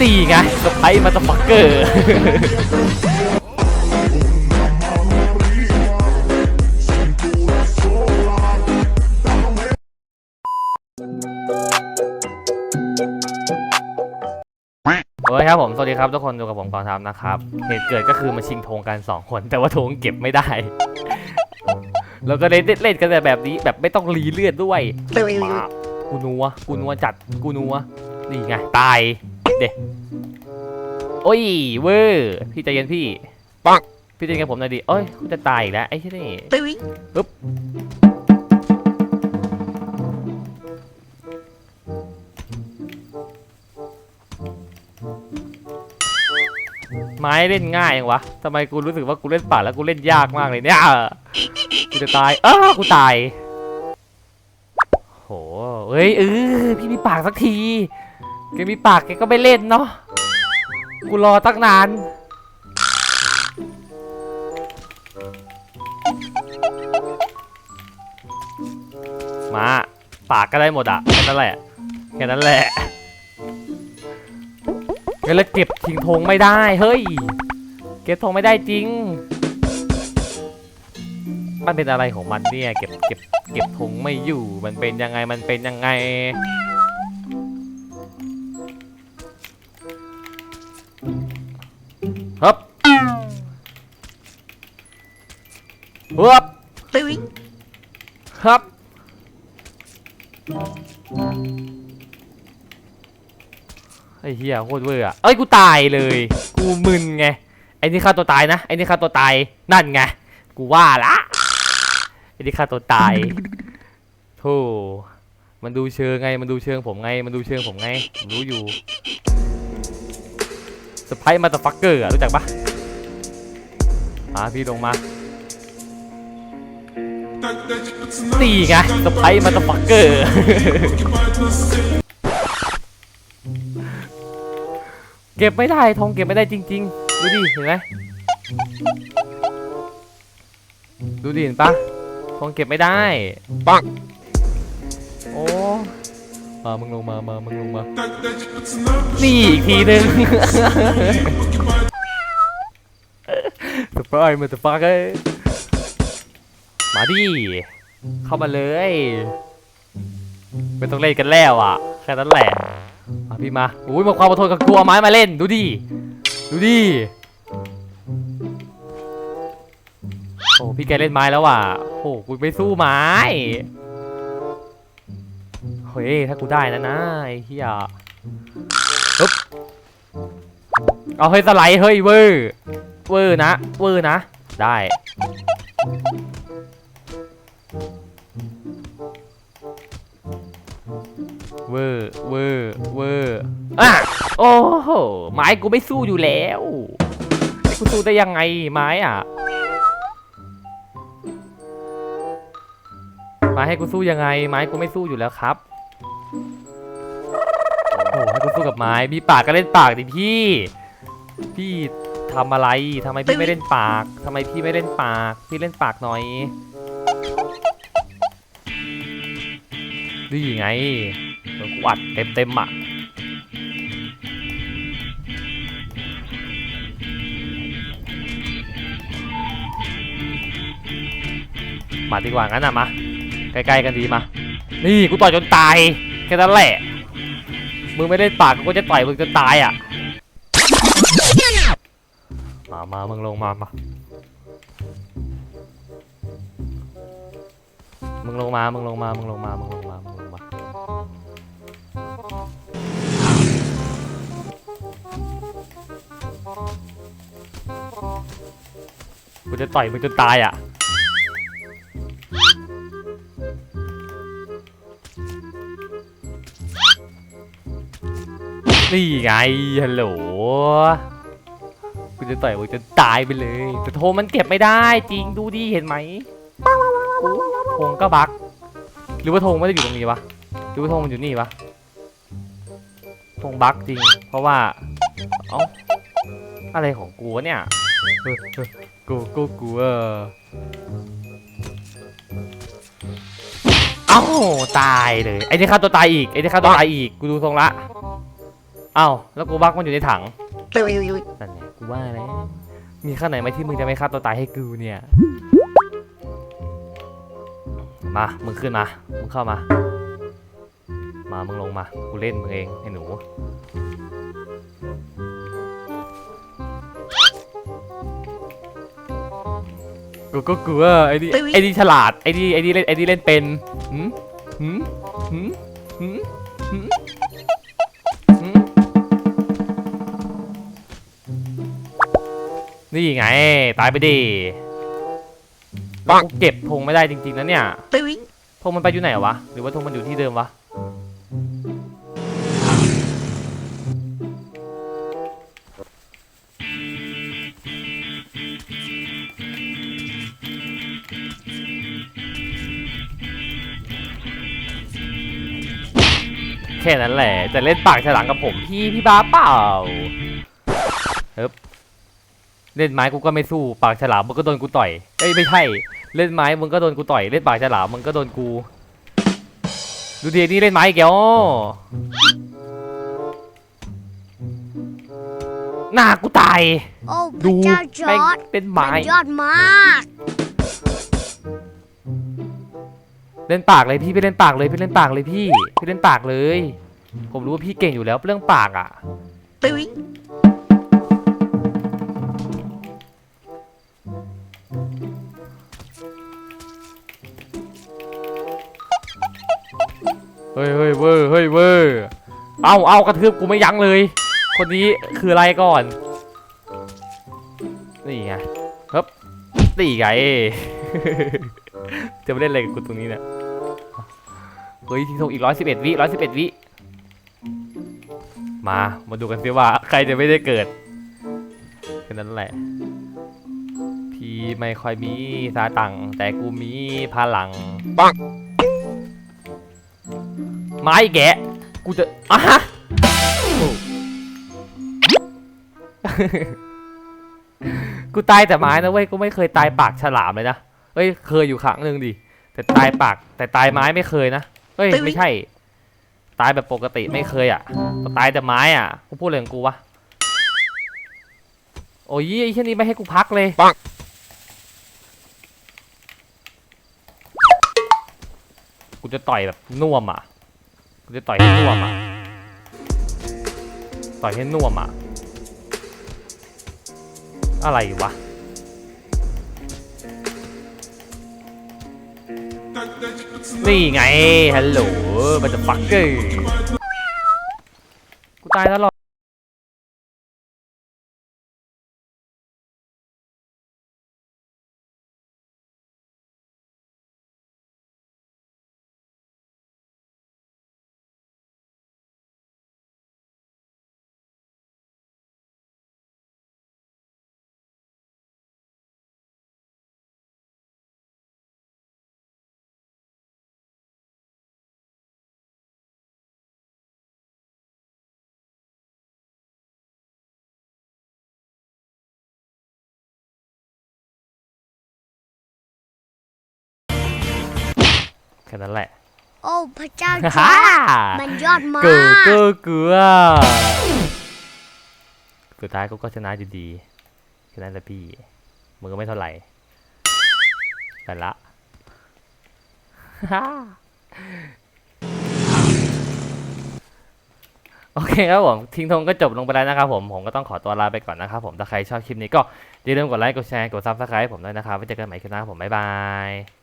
ตีไงสไปมาตฟักเกอร์โอเคครับผม สวัสดีครับทุกคนอยู่กับผมกองทัพนะครับ เหตุเกิดก็คือมาชิงธงกัน 2 คน แต่ว่าธงเก็บไม่ได้ แล้วก็เล่นเล่นกันแต่แบบนี้แบบไม่ต้องรีเลือดด้วยมา กูนัวกูนัวจัดกูนัวนี่ไงตายเด็โอ้ยเวอร์พี่ใจเย็นพี่ปังพี่ใจเย็นกับผมหน่อยดิโอ้ยกูจะตายอีกแล้วไอ้ที่นี่ Doing. ไม้เล่นง่ายยังวะทำไมกูรู้สึกว่ากูเล่นป่าแล้วกูเล่นยากมากเลยเนี่ยกูจะตายอ้าวกูตายโห เฮ้ยเออพี่มีปากสักทีแกมีปากแกก็ไม่เล่นเนาะกูรอตั้งนานมาปากก็ได้หมดอะแค่นั้นแหละแค่นั้นแหละเฮ้ยแล้วเก็บทิ้งธงไม่ได้เฮ้ย เก็บธงไม่ได้จริง มันเป็นอะไรของมันเนี่ย เก็บเก็บเก็บธงไม่อยู่ มันเป็นยังไง มันเป็นยังไง ฮึบฮึบ Doing. ครับไอ้เหี้ยโคตรเวอร์อะเอ้ยกูตายเลย กูมึนไง ไอ้นี่ฆ่าตัวตายนะ ไอ้นี่ฆ่าตัวตาย นั่นไง กูว่าละ ไอ้นี่ฆ่าตัวตายโธ่มันดูเชิงไง มันดูเชิงผมไง มันดูเชิงผมไงผมรู้อยู่สไปมาตฟักเกอร์อะรู้จักปะมาพี่ลงมานี่ไงสไปมาตฟักเกอร์ เก็บไม่ได้ทองเก็บไม่ได้จริง ๆ ดูดิ เห็นไหมดูดิเห็นปะ ทองเก็บไม่ได้ปังโอ้มามึงลงมามามึงลงมานี่อีกทีหนึ่งสปายมาตฟักเกอร์มาดิเข้ามาเลย ไม่ต้องเล่นกันแล้วอะแค่นั้นแหละมาพี่มาอุ้ยมาความอดทนกับกลัวไม้มาเล่นดูดิดูดิ อ้พี่แกเล่นไม้แล้วว่ะโอ้กูไม่สู้ไม้เฮ้ยถ้ากูได้นะนะไอ้เฮียปึ๊บเอาเฮ้ยสไลด์เฮ้ยเวอร์เวอร์นะเวอร์นะ ได้เวอร์เวอร์เวอร์อะโอ้โหไม้กูไม่สู้อยู่แล้ว กูสู้ได้ยังไงไม้อะ ไม้ให้กูสู้ยังไง ไม้กูไม่สู้อยู่แล้วครับโอ้ให้กูสู้กับไม้มีปากก็เล่นปากดิพี่ พี่ทำอะไรทำไมพี่ไม่เล่นปากทำไมพี่ไม่เล่นปาก พี่เล่นปากหน่อยดีไงโดนกูอัดเต็มเต็มๆอะมาดีกว่างั้นอะมา ใกล้ๆกันดีมา นี่กูต่อยจนตายแค่นั้นแหละ มึงไม่เล่นปากกูก็จะต่อยมึงจนตายอะ มา มา มึงลงมา มา มึงลงมา มึงลงมา มึงลงมา มึงลงมา มึงลงมา กูจะต่อยมึงจนตายอะ นี่ไงฮัลโหลกูจะต่อยมึงจนตายไปเลย แต่โทมันเก็บไม่ได้จริงดูดิเห็นไหมธงก็บัก หรือว่าธงไม่ได้อยู่ตรงนี้วะหรือว่าธงมันอยู่นี่วะธงบักจริง เพราะว่า เอ้าอะไรของกูเนี่ย กูกูกูเออเอ้าตายเลยไอ้นี่ฆ่าตัวตายอีกไอ้นี่ฆ่าตัวตายอีกกูดูทรงละ อ้าแล้วกูบักมันอยู่ในถังนั่นไงกูว่าแล้วมีข้างไหนไหมที่มึงจะไม่ฆ่าตัวตายให้กูเนี่ย มา มึงขึ้นมา มึงเข้ามา มา มึงลงมา กูเล่นมึงเองไอ้หนูกูก็กลัวไอ้นี่ไอ้นี่ฉลาด ไอ้นี่ไอ้นี่เล่น ไอ้นี่เล่นเป็นหืมหืมหืมหืมหืม นี่ไง ตายไปดิแล้วกูเก็บธงไม่ได้จริงๆนะเนี่ยธงมันไปอยู่ไหนวะ หรือว่าธงมันอยู่ที่เดิมวะ แค่นั้นแหละ จะเล่นปากฉลามกับผมพี่พี่บ้าเปล่าเฮ้บ เล่นไม้กูก็ไม่สู้ปากฉลามมึงก็โดนกูต่อยเอ้ยไม่ใช่ เล่นไม้มึงก็โดนกูต่อยเล่นปากฉลามมึงก็โดนกู ดูดีนี่เล่นไม้อีกแล้วหน้ากูตายโอ้พดูระเจ้าจแม่งอร์ดเป็นมัไม้นยอดมากเล่นปากเลยพี่ไปเล่นปากเลยพี่เล่นปากเลยพี่พี่เล่นปากเลย ผมรู้ว่าพี่เก่งอยู่แล้วเรื่องปากอะเฮ้ยเฮ้ยเวอร์เฮ้ยเวอร์เอาเอากระทืบกูไม่ยั้งเลย คนนี้คืออะไรก่อน นี่ไงครับนี่ไงจะไมาเล่นอะไรกับกูตรงนี้เนี่ยเฮ้ยทิ้งทงอีกร้อยสิบเอ็ดวิร้อยสิบเอ็ดวิ มา มาดูกันสิว่า ใครจะไม่ได้เกิดแค่นั้นแหละ พี่ไม่ค่อยมีสาตังแต่กูมีพลังปัง ไม้แกะกูจะอะฮะโอ้กูตายแต่ไม้นะเว้ยกูไม่เคยตายปากฉลามเลยนะเฮ้ยเคยอยู่ครั้งหนึ่งดิแต่ตายปาก แต่ตายไม้ไม่เคยนะเฮ้ยไม่ใช่ ตายแบบปกติไม่เคยอะตายแต่ไม้อะกูพูดอะไรของกูวะโอ้ยไอ้เช่นนี้ไม่ให้กูพักเลยปังกูจะต่อยแบบน่วมอะ กูจะต่อยให้น่วมอะ ต่อยให้น่วมอะ อะไรวะนี่ไง ฮัลโหลมันจะฟักเกอร์กูตายแล้วห แค่นั้นแหละ โอ้พระเจ้าจอฮ่าร์ดมันยอดมาเกือเกืกอเกือสุดท้ายกูก็ชนะอยู่ดีแค่นั้นแหละพี่มึงก็ไม่เท่าไหร่แต่ละโอเคครับผมทิ้งทงก็จบลงไปแล้วนะครับผม ผมก็ต้องขอตัวลาไปก่อนนะครับผมถ้าใครชอบคลิปนี้ก็อย่าลืมกดไลค์กดแชร์กดซับสไครต์ผมด้วยนะครับไว้เจอกันใหม่คลิปหน้าครับผมบ๊ายบาย